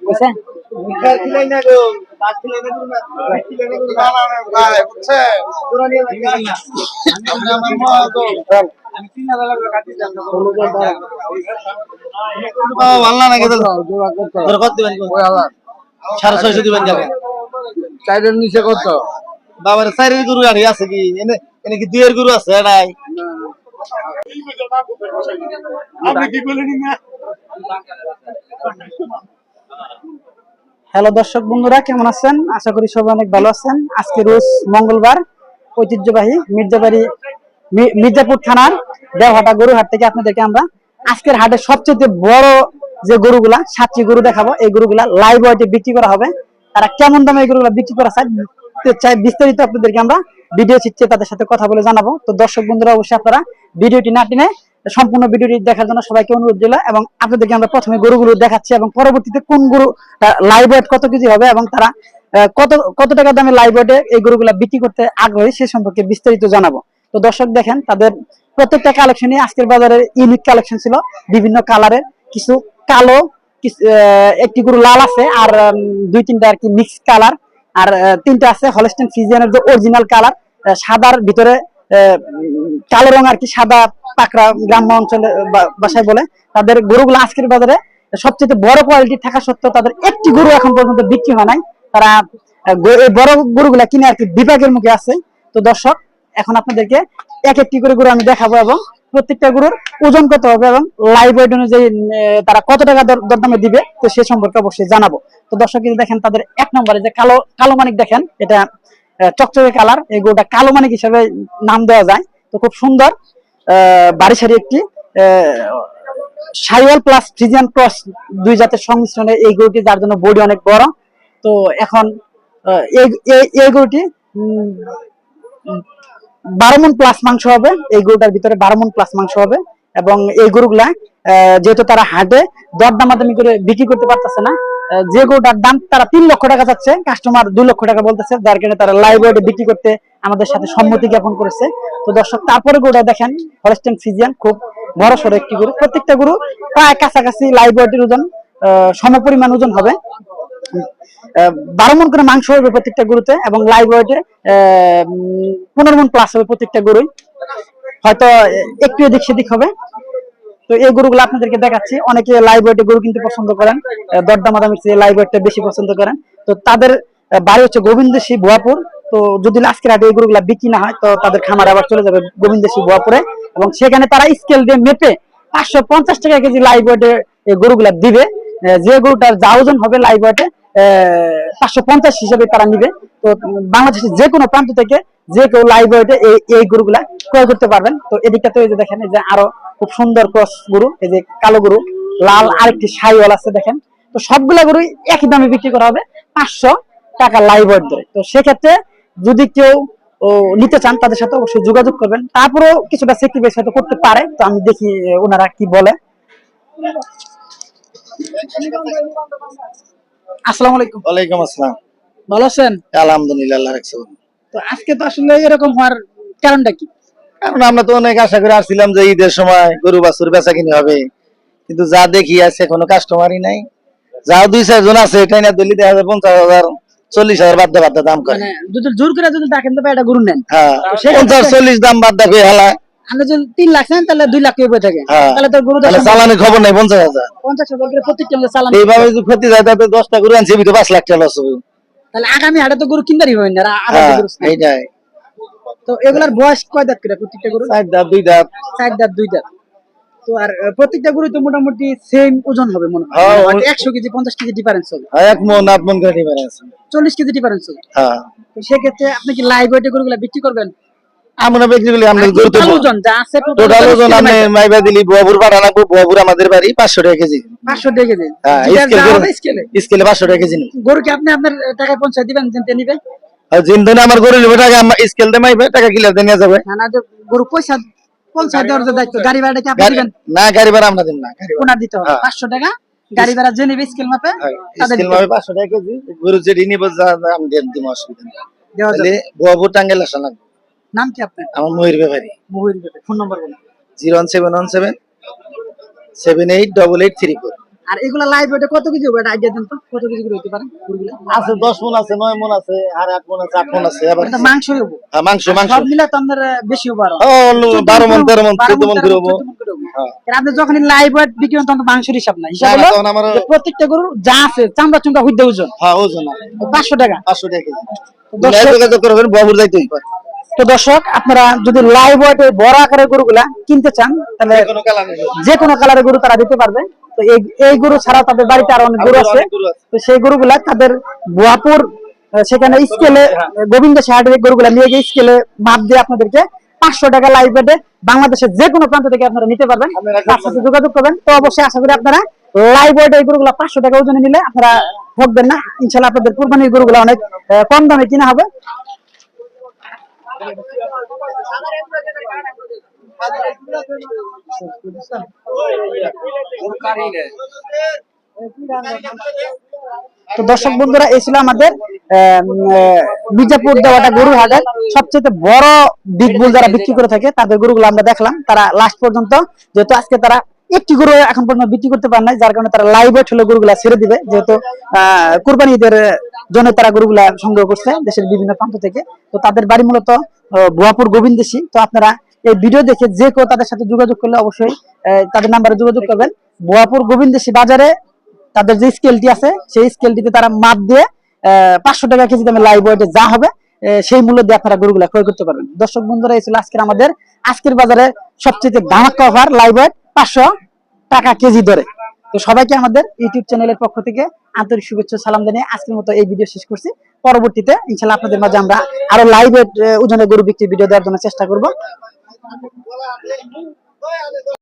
বুঝছেন সাড়ে ছয়শো দিবেন কেন চাইলের নিচে কত? বাবার চাইরের গরু গাড়ি আছে কি? এনে এনে কি দুইয়ের গরু আছে? নাই। হ্যালো দর্শক বন্ধুরা, কেমন আছেন? আশা করি সবাই অনেক ভালো আছেন। আজকে রোজ মঙ্গলবার ঐতিহ্যবাহী মির্জাবাড়ি মির্জাপুর থানার দেওহাটা গরু হাট থেকে আপনাদেরকে আমরা আজকের হাটে সবচেয়ে বড় যে গরুগুলা, সাতটি গরু দেখাবো। এই গরুগুলা লাইভ ওয়েটে বিক্রি করা হবে। তারা কেমন দামে এই গরুগুলা বিক্রি করা চায় চাই বিস্তারিত আপনাদেরকে আমরা ভিডিও চিত্রে তাদের সাথে কথা বলে জানাব। তো দর্শক বন্ধুরা, অবশ্যই আপনারা ভিডিওটি না টেনে সম্পূর্ণ ভিডিওটি দেখার জন্য সবাইকে অনুরোধ দিল এবং আপনাদেরকে আমরা প্রথমে গরুগুলো দেখাচ্ছি এবং পরবর্তীতে কোন গরু লাইভ ওয়েট কত কেজি হবে এবং তারা কত কত টাকা দামে লাইভ ওয়েটে এই গরুগুলা বিক্রি করতে আগ্রহী সে সম্পর্কে বিস্তারিত জানাব। তো দর্শক দেখেন, তাদের প্রত্যেকটা কালেকশনই আজকের বাজারে ইউনিক কালেকশন ছিল। বিভিন্ন কালারের কিছু কালো একটি গরু লাল আছে আর দুই তিনটা আর কি মিক্স কালার আর তিনটা আছে হলস্টেন ফিজিয়ানের যে অরিজিনাল কালার সাদার ভিতরে কালো রং আর কি সাদা পাকড়া গ্রাম্য অঞ্চলে, বা- ভাষায় বলে, তাদের গরুগুলো আজকের বাজারে সবচেয়ে বড় কোয়ালিটি থাকা সত্ত্বেও তাদের একটি গরু এখন পর্যন্ত বিক্রি হয় নাই। তারা এই বড় গরুগুলা কিনে আর কি বিভাগের মুখে আছে। তো দর্শক, এখন আপনাদেরকে এক একটি করে গরু আমি দেখাবো এবং প্রত্যেকটা গরুর ওজন কত হবে এবং লাইভ ওয়েট অনুযায়ী তারা কত টাকা দরদামে দিবে, তো সে সম্পর্কে অবশ্যই জানাব। তো দর্শক দেখেন তাদের এক নম্বরে যে কালো কালো মানিক দেখেন, এটা চকচকে কালার এই গরুটা কালো মানিক হিসেবে নাম দেওয়া যায়। তো খুব সুন্দর বাড়ি সারি একটি সাইওয়াল প্লাস ফ্রিজিয়ান ক্রস দুই জাতের সংমিশ্রণে এই গরুটি, যার জন্য বডি অনেক বড়। তো এখন এই গরুটি বারো মন প্লাস মাংস হবে। এই গরুটার ভিতরে বারো মন প্লাস মাংস হবে। এবং এই গরুগুলা যেহেতু তারা হাটে দর দামাদামি করে বিক্রি করতে পারতেছে না যে গরুটার দাম তারা তিন লক্ষ টাকা চাচ্ছে কাস্টমার দুই লক্ষ টাকা বলতেছে, যার কারণে তারা লাইভ বিক্রি করতে আমাদের সাথে সম্মতি জ্ঞাপন করেছে। তো দর্শক, তারপরে গরুটা দেখেন হলস্টেন ফিজিয়ান খুব বড় সড়ো একটি গরু। প্রত্যেকটা গরু প্রায় কাছাকাছি লাইভ ওয়েটের ওজন সমপরিমাণ ওজন হবে। বারো মন করে মাংস হবে প্রত্যেকটা গরুতে এবং লাইভ ওয়েটে পনেরো মন প্লাস হবে প্রত্যেকটা গরুই। হয়তো একটু এদিক সেদিক হবে। তো এই গরুগুলো আপনাদেরকে দেখাচ্ছি। অনেকে লাইভ ওয়েটে গরু কিনতে পছন্দ করেন আহ, দরদামাদামির চেয়ে লাইভ ওয়েটটা বেশি পছন্দ করেন। তো তাদের বাড়ি হচ্ছে গোবিন্দসী ভুয়াপুর তো যদি আজকের আগে এই গরুগুলা বিক্রি না হয় তো তাদের খামার আবার চলে যাবে গোবিন্দসী ভুয়াপুরে এবং সেখানে তারা স্কেল দিয়ে মেপে পাঁচশো পঞ্চাশ টাকা কেজি লাইভ ওয়েটে গরুগুলা দিবে। যে গরুটার যা ওজন হবে লাইভ ওয়েটে পাঁচশো পঞ্চাশ হিসেবে তারা নিবে। তো বাংলাদেশের যে কোনো প্রান্ত থেকে যে কেউ লাইভ ওয়েটে এই গরুগুলা ক্রয় করতে পারবেন। তো এদিকটা তো এই যে দেখেন যে আরও খুব সুন্দর ক্রস গরু এই যে কালো গরু লাল আরেকটি সাইওয়াল আছে দেখেন। তো সবগুলা গরুই একই দামে বিক্রি করা হবে পাঁচশো টাকা লাইভ ধরে তো সেক্ষেত্রে যদি কেউ নিতে চান তাদের সাথে অবশ্যই যোগাযোগ করবেন। তারপরেও কিছুটা সেক্রিফাইস হয়তো করতে পারে তো আমি দেখি ওনারা কি বলে। আসসালামু আলাইকুম। ওয়ালাইকুম আসসালাম। ভালো আছেন? আলহামদুলিল্লাহ আল্লাহ রাখছে তো আজকে তো আসলে এরকম হওয়ার কারণটা কি? কারণ আমরা তো অনেক আশা করে আসছিলাম যে ঈদের সময় গরু বাছুর বেচা কিনে হবে। কিন্তু যা দেখি আছে কোনো কাস্টমারই নাই। যা দুই চারজন আছে এটাই না দিল্লি দেখা যায় পঞ্চাশ হাজার চল্লিশ হাজার দাম করে। মানে যদি জোর করে যদি দেখেন তো এটা গরু নেন। হ্যাঁ পঞ্চাশ চল্লিশ দাম বাদ দেখে হেলা। আমরা যদি তিন লাখ নেন তাহলে দুই লাখ কেউ থাকে। হ্যাঁ। তাহলে তো গরু চালানের খবর নাই পঞ্চাশ হাজার। পঞ্চাশ হাজার করে প্রত্যেকটা চালান। এইভাবে যদি ক্ষতি যায় তাতে দশটা গরু আনছে ভিতরে পাঁচ লাখ টাকা লস হবে। তাহলে আগামী হাটে তো গরু কিনবারই না। এইটাই। তো এগুলার বয়স কয় দাঁত করে প্রত্যেকটা গরু চার দাঁত দুই দাঁত। চার দাঁত দুই দাঁত। তো আর প্রত্যেকটা গরু তো মোটামুটি সেম ওজন হবে মনে হয়। হ্যাঁ, মানে একশো কেজি পঞ্চাশ কেজি ডিফারেন্স হবে। হ্যাঁ, এক মন আধ মন করে আছে চল্লিশ কেজি ডিফারেন্স হবে। হ্যাঁ। তো সেক্ষেত্রে আপনি কি লাইভ ওয়েটে গরুগুলা বিক্রি করবেন? আমরা বিক্রি করলে আমরা গরু ওজন যা আছে টোটাল ওজন আমি মাইবা দিলি বুয়াবুর পাঠা লাগবো বুয়াবুর আমাদের বাড়ি পাঁচশো টাকা কেজি। পাঁচশো টাকা কেজি। হ্যাঁ, স্কেল টাকা কেজি গরু কি আপনি আপনার টাকায় পৌঁছে দিবেন যেতে নিবে। আর জিন ধরে আমার গরু নেবে টাকা আমার স্কেল দিয়ে মাইবে টাকা কিলার দিয়ে নিয়ে যাবে। না না গরু পয়সা দেওয়ার যে দায়িত্ব গাড়ি ভাড়াটা কি আপনি দিবেন? না গাড়ি ভাড়া আমরা দিন না ভাড়া। ওনার দিতে হবে হ্যাঁ। পাঁচশো টাকা। গাড়ি ভাড়া যে নিবে স্কেল মাপে তাদের স্কেল মাপে পাঁচশো টাকা কেজি গরু যেটি নিব যা যা আমি দিয়ে দিব অসুবিধা নেই। দেওয়া যাবে। তাহলে বুয়াবুর টাঙ্গেল আসা লাগবে। নাম কি আপনার? আমার ময়ূর ব্যাপারী মহুর ফোন নম্বর বলুন। Zero one seven one seven seven eight double eight three four. আর এগুলা লাইভ ওয়েটে কত কেজি হবে? এটা আইডিয়া দেন তো। কত কেজি করে হতে পারে আছে দশ মন আছে নয় মন আছে আর মন আছে আট মন আছে আবার এটা মাংস হব? হ্যাঁ, মাংস মাংস। সব মিলে তো আপনার বেশি হবে আরও। ও বারো মন তেরো মন বারো চোদ্দ মন করে মণ করে হব। হ্যাঁ। আপনি যখন লাইভ ওয়েট বিক্রি করেন তখন মাংসের হিসাব নাই। হিসাব হলো প্রত্যেকটা গরুর যা আছে চামড়া ওজন। হ্যাঁ ওজন পাঁচশো টাকা। পাঁচশো টাকা কেজি। দর্শক- যোগাযোগ করবেন বাবুর তো দর্শক আপনারা যদি লাইভ ওয়েটে বড় আকারের গরুগুলা কিনতে চান তাহলে যে কোনো কালারের গরু তারা দিতে পারবে। তো এই গরু ছাড়া তাদের বাড়িতে আরও অনেক গরু আছে। তো সেই গরুগুলা তাদের বুয়াপুর সেখানে স্কেলে গোবিন্দ হাটের গরুগুলা নিয়ে গিয়ে স্কেলে মাপ দিয়ে আপনাদেরকে পাঁচশো টাকা লাইভ রেটে বাংলাদেশের যে কোনো প্রান্ত থেকে আপনারা নিতে পারবেন। তার সাথে যোগাযোগ করবেন। তো অবশ্যই আশা করি আপনারা লাইভ ওয়েট এই গরুগুলা পাঁচশো টাকা ওজনে নিলে আপনারা ঠকবেন না। ইনশাল্লাহ আপনাদের কুরবানির গরুগুলা অনেক কম দামে কিনা হবে। তো দর্শক বন্ধুরা, এই ছিল আমাদের মির্জাপুর দেওয়াটা গরু হাটের সবচেয়ে বড় বুল যারা বিক্রি করে থাকে, তাদের গরুগুলো আমরা দেখলাম। তারা লাস্ট পর্যন্ত, যেহেতু আজকে তারা একটি গরু এখন পর্যন্ত বিক্রি করতে পারে নাই, যার কারণে তারা লাইভ হলে গরুগুলা ছেড়ে দিবে। যেহেতু কুরবানি ঈদের জন্য তারা গরুগুলা সংগ্রহ করছে দেশের বিভিন্ন প্রান্ত থেকে। তো তাদের বাড়ি মূলত ভুয়াপুর গোবিন্দেশি তো আপনারা এই ভিডিও দেখে যে কেউ তাদের সাথে যোগাযোগ করলে অবশ্যই তাদের নাম্বারে যোগাযোগ করবেন। ভুয়াপুর গোবিন্দেশি বাজারে তাদের যে স্কেলটি আছে, সেই স্কেলটিতে তারা মাপ দিয়ে পাঁচশো টাকা কেজি দামে লাইভ ওয়েটে যা হবে সেই মূল্য দিয়ে আপনারা গরুগুলা ক্রয় করতে পারবেন। দর্শক বন্ধুরা, এই ছিল আজকের আমাদের, আজকের বাজারে সবচেয়ে ধামাক্কা অফার লাইভ ওয়েট পাঁচশো টাকা কেজি দরে। তো সবাইকে আমাদের ইউটিউব চ্যানেলের পক্ষ থেকে আন্তরিক শুভেচ্ছা সালাম জানিয়ে আজকের মতো এই ভিডিও শেষ করছি। পরবর্তীতে ইনশাল্লাহ আপনাদের মাঝে আমরা আরও লাইভ ওজনে গরু বিক্রি ভিডিও দেওয়ার জন্য চেষ্টা করব। Olha lá,